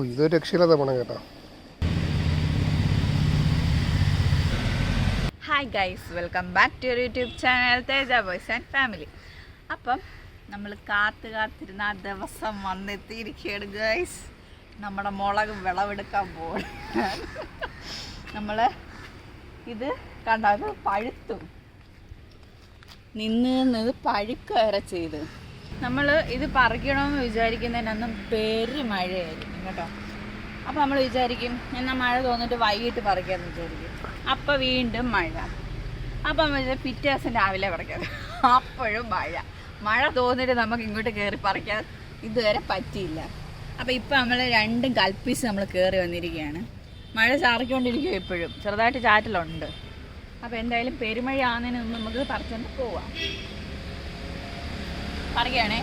ഓ ഇതൊരു രക്ഷയില്ലാത്ത പണം കേട്ടോ. Hi guys welcome back to YouTube channel Teja boys and family അപ്പം നമ്മൾ കാത്ത് കാത്തിരുന്ന ആ ദിവസം വന്നെത്തിയിരിക്കുകയാണ് ഗൈസ് നമ്മുടെ മുളക് വിളവെടുക്കാൻ പോകും നമ്മൾ ഇത് കണ്ടത് പഴുത്തു. നിന്ന് നിന്ന് വരെ ചെയ്ത്. നമ്മൾ ഇത് പറിക്കണമെന്ന് വിചാരിക്കുന്നതിനൊന്നും പെരുമഴയായിരിക്കും കേട്ടോ. അപ്പോൾ നമ്മൾ വിചാരിക്കും എന്നാൽ മഴ തോന്നിട്ട് വൈകിട്ട് പറിക്കാമെന്ന് വിചാരിക്കും. അപ്പോൾ വീണ്ടും മഴ. അപ്പം നമ്മൾ പിറ്റേ ദിവസം രാവിലെ പറിക്കാം. അപ്പോഴും മഴ. മഴ തോന്നിട്ട് നമുക്ക് ഇങ്ങോട്ട് കയറി പറിക്കാൻ ഇതുവരെ പറ്റിയില്ല. അപ്പോൾ ഇപ്പം നമ്മൾ രണ്ടും കൽപ്പിച്ച് നമ്മൾ കയറി വന്നിരിക്കുകയാണ്. മഴ ചാറിക്കൊണ്ടിരിക്കും ഇപ്പോഴും. ചെറുതായിട്ട് ചാറ്റലുണ്ട്. അപ്പോൾ എന്തായാലും മുമ്പ് നമുക്ക് പറിച്ചുകൊണ്ട് പോവാം. പറയുകയാണേ.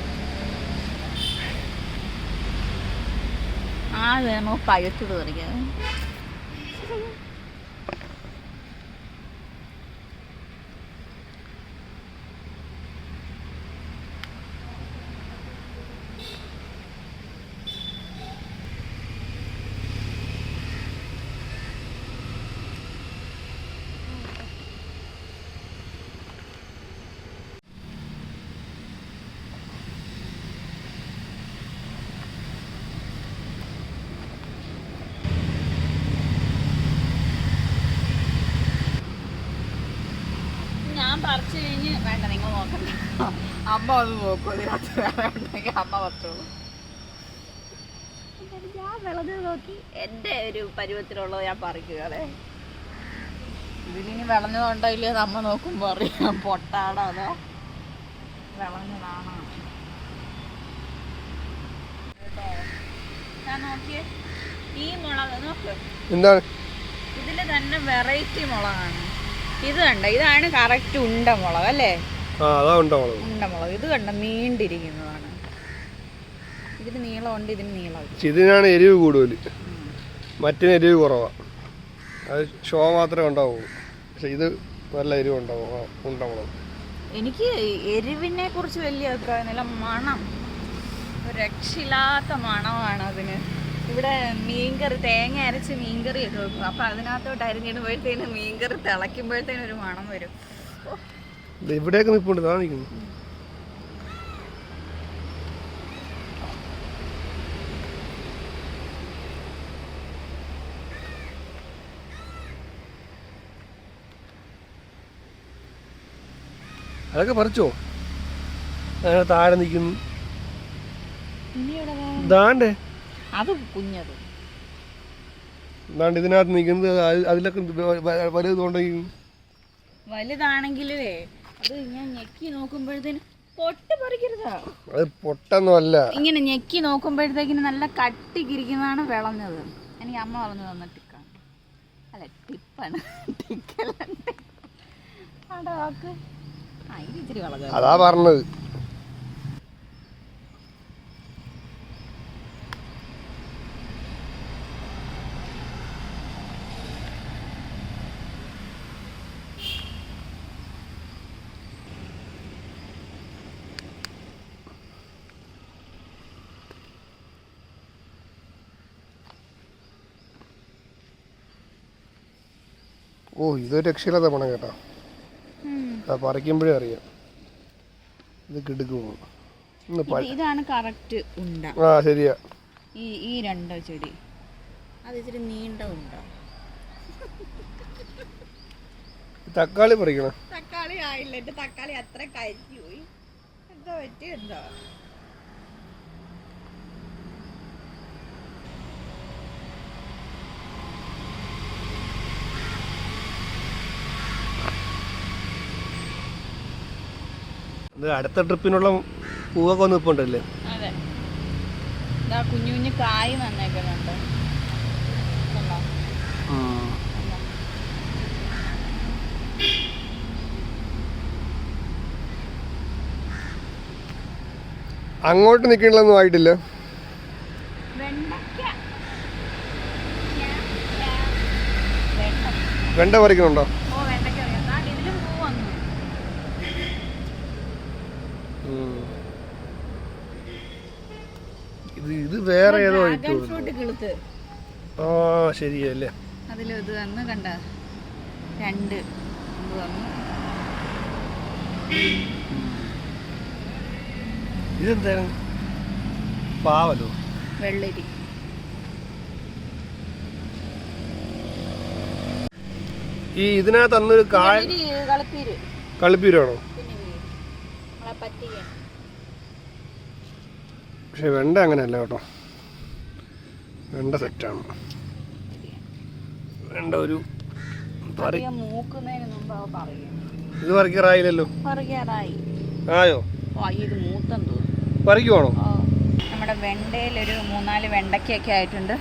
ആ നമുക്ക് പഴുത്തത് പറിക്കാം ഞാൻ പറിച്ചു കഴിഞ്ഞ് വേണ്ട നിങ്ങൾ നോക്കണ്ട അമ്മ അത് നോക്കൂ. ഇതിനകത്ത് വേറെ ഉണ്ടെങ്കിൽ അമ്മ പറ്റുള്ളൂ ഞാൻ വിളഞ്ഞ് നോക്കി എന്റെ ഒരു പരുവത്തിലുള്ളത് ഞാൻ പറിക്കുകയാണ്. ഇതിലിനി വിളഞ്ഞതുണ്ടോ ഇല്ലയോ നമ്മ അമ്മ നോക്കുമ്പോൾ അറിയാം. പൊട്ടാണോ അതോ വിളഞ്ഞതാണോ ഞാൻ നോക്കിയേ. ഈ മുളക് നോക്ക്. എന്താണ്? ഇതിൽ തന്നെ വെറൈറ്റി മുളകാണ്. ഇത് കണ്ട? ഇതാണ് കറക്റ്റ് ഉണ്ട മുളക് അല്ലേ? ആ അതാ ഉണ്ടോ മുളക് ഇത് കണ്ട നീണ്ടിരിക്കുന്നതാണ്. ഇതിന് നീളമുണ്ട് ഇതിന് നീളമുണ്ട് ഇതിനാണ് എരിവ് കൂടുതൽ മറ്റിന് എരിവ് കുറവാണ് അത് ഷോ മാത്രമേ ഉണ്ടാവുള്ളൂ. പക്ഷെ ഇത് നല്ല എരിവ് ഉണ്ടാവും എനിക്ക് എരിവിനെ കുറിച്ച് വലിയ അഭിപ്രായമൊന്നുമില്ല. മണം. രക്ഷയില്ലാത്ത മണമാണ് അതിന്. ഇവിടെ മീൻകറി തേങ്ങ അരച്ച് മീൻകറി ഒക്കെ വെക്കും. അപ്പം അതിനകത്തോട്ട് അരിഞ്ഞിടുമ്പോഴത്തേനും മീൻകറി തിളയ്ക്കുമ്പോഴത്തേനും ഒരു മണം വരും. ഇവിടെയൊക്കെ നിൽപ്പുണ്ട് താ നിൽക്കുന്നു അതൊക്കെ പറിച്ചോ? അങ്ങനെ താഴെ നിൽക്കുന്നു ദാണ്ടേ. അത് കുഞ്ഞത്. ഇതാണ്ട് ഇതിനകത്ത് നിൽക്കുന്നത് അത് അതിലൊക്കെ വലുതുണ്ടെങ്കിൽ. വലുതാണെങ്കിലേ അത് ഞാൻ ഞെക്കി നോക്കുമ്പോഴത്തേന് പൊട്ട് പറിക്കരുതാ. അത് പൊട്ടൊന്നുമല്ല. ഇങ്ങനെ ഞെക്കി നോക്കുമ്പോഴത്തേക്കിന് നല്ല കട്ടി കട്ടിക്കിരിക്കുന്നതാണ് വിളഞ്ഞത്. എനിക്ക് അമ്മ പറഞ്ഞു തന്ന ടിക്കാണ്. അല്ല ടിപ്പാണ്. ടിക്കല്ല അതാ പറഞ്ഞത്. ഓ ഇതൊരു രക്ഷയില്ലാത്ത പണം കേട്ടോ. അത് പറിക്കുമ്പോഴേ അറിയാം. ഇത് കിടുക്കുമോ ഇന്ന് ഇതാണ് കറക്റ്റ് ഉണ്ട. ആ ശരിയാ. ഈ ഈ രണ്ടോ ചെടി. അത് ഇച്ചിരി നീണ്ട ഉണ്ട. തക്കാളി പറിക്കണം. തക്കാളി ആയില്ല. എന്റെ തക്കാളി അത്ര കരിഞ്ഞു പോയി. എന്താ പറ്റി എന്താ? അടുത്ത ട്രിപ്പിനുള്ള പൂവൊക്കെ ഒന്ന് നിൽപ്പുണ്ടല്ലേ? അതെ. ഇതാ കുഞ്ഞു കുഞ്ഞു കായ്? കണ്ടോ? അങ്ങോട്ട് നിൽക്കണില്ലൊന്നും ആയിട്ടില്ല. വെണ്ട പറിക്കണുണ്ടോ ഓ വെണ്ടയ്ക്ക അറിയാം ദാ ഇതിലും പൂ വന്നു ഉം. ഇത് ഇത് വേറെ ഏതോ ഡ്രാഗൺ ഐറ്റം ഫ്രൂട്ട് ആ ശരിയല്ലേ? കണ്ട. രണ്ട്. ഇതെന്താണ്? പാവലോ? വെള്ളരി. ഈ ഇതിനകത്ത് അന്നൊരു കായ കളിപ്പീരാണോ പക്ഷെ വെണ്ട അങ്ങനെയല്ല കേട്ടോ. വെണ്ട സെറ്റാണ്. വെണ്ട ഒരു ഇത് പറിക്കാറായില്ലല്ലോ. പറിക്കാറായി. ആയോ? പറിക്കുവാണോ? നമ്മുടെ വെണ്ടയിലൊരു മൂന്നാൽ വെണ്ടയ്ക്കൊക്കെ ആയിട്ടുണ്ട്.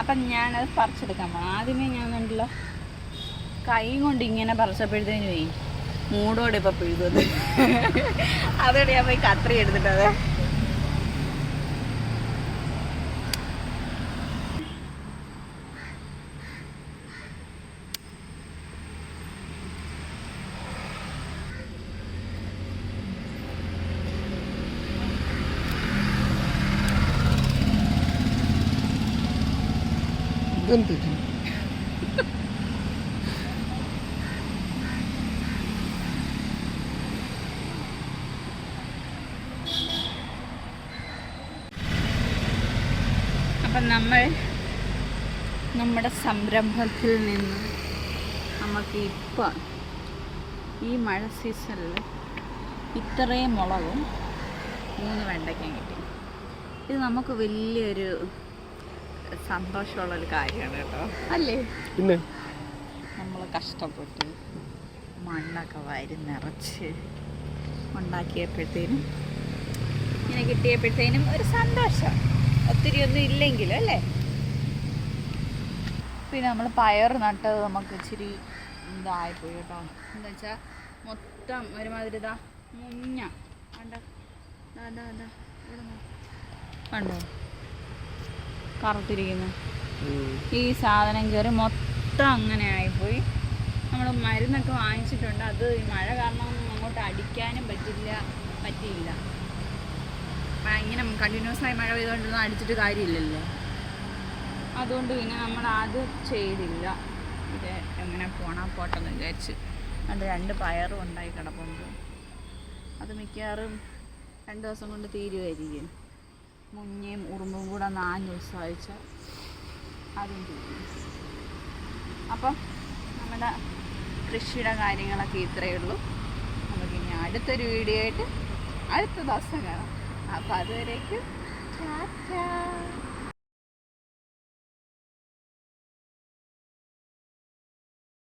അപ്പം ഞാനത് പറിച്ചെടുക്കാൻ പോകണം ആദ്യമേ ഞാൻ കണ്ടല്ലോ കൈ കൊണ്ട് ഇങ്ങനെ പറിച്ചപ്പോഴത്തേനും മൂടോടെ ഇപ്പം പിഴുതത് അതോടെ ഞാൻ പോയി കത്രി എടുത്തിട്ടത്. ഇതെന്ത് അപ്പം നമ്മൾ നമ്മുടെ സംരംഭത്തിൽ നിന്ന് നമുക്ക് ഇപ്പം ഈ മഴ സീസണിൽ ഇത്രയും മുളകും മൂന്ന് വെണ്ടയ്ക്കും കിട്ടി. ഇത് നമുക്ക് വലിയൊരു സന്തോഷമുള്ളൊരു കാര്യമാണ് കേട്ടോ. അല്ലേ? പിന്നെ? നമ്മൾ കഷ്ടപ്പെട്ട് മണ്ണൊക്കെ വാരി നിറച്ച് ഉണ്ടാക്കിയപ്പോഴത്തേനും ഇങ്ങനെ കിട്ടിയപ്പോഴത്തേനും ഒരു സന്തോഷം. ഒത്തിരി ഒന്നും ഇല്ലെങ്കിലും അല്ലേ? പിന്നെ നമ്മൾ പയർ നട്ടത് നമുക്ക് ഇച്ചിരി ഇതായിപ്പോയി കേട്ടോ. എന്താ വെച്ചാൽ മൊത്തം ഒരുമാതിരി ഇതാ മുഞ്ഞ. കണ്ടോ. കണ്ടോ? കറുത്തിരിക്കുന്നു. ഈ സാധനം കയറി മൊത്തം അങ്ങനെ ആയിപ്പോയി. നമ്മൾ മരുന്നൊക്കെ വാങ്ങിച്ചിട്ടുണ്ട്. അത് ഈ മഴ കാരണം അങ്ങോട്ട് അടിക്കാനും പറ്റില്ല പറ്റിയില്ല. ഇങ്ങനെ കണ്ടിന്യൂസ് ആയി മഴ പെയ്തുകൊണ്ടൊന്നും അടിച്ചിട്ട് കാര്യമില്ലല്ലോ. അതുകൊണ്ട് പിന്നെ നമ്മൾ അത് ചെയ്തില്ല. ഇത് എങ്ങനെ പോണാ പോട്ടെന്ന് വിചാരിച്ച്. അത് രണ്ട് പയറും ഉണ്ടായി കിടപ്പുണ്ട്. അത് മിക്കവാറും രണ്ട് ദിവസം കൊണ്ട് തീരുമായിരിക്കും മുഞ്ഞയും ഉറുമ്പും കൂടെ നാഞ്ഞ് ഉത്സവിച്ച് അതും ചെയ്യും. അപ്പം നമ്മുടെ കൃഷിയുടെ കാര്യങ്ങളൊക്കെ ഇത്രയേ ഉള്ളൂ. നമുക്കിനി അടുത്തൊരു വീഡിയോ ആയിട്ട് അടുത്ത ദിവസം കാണാം. അപ്പം അതുവരേക്കും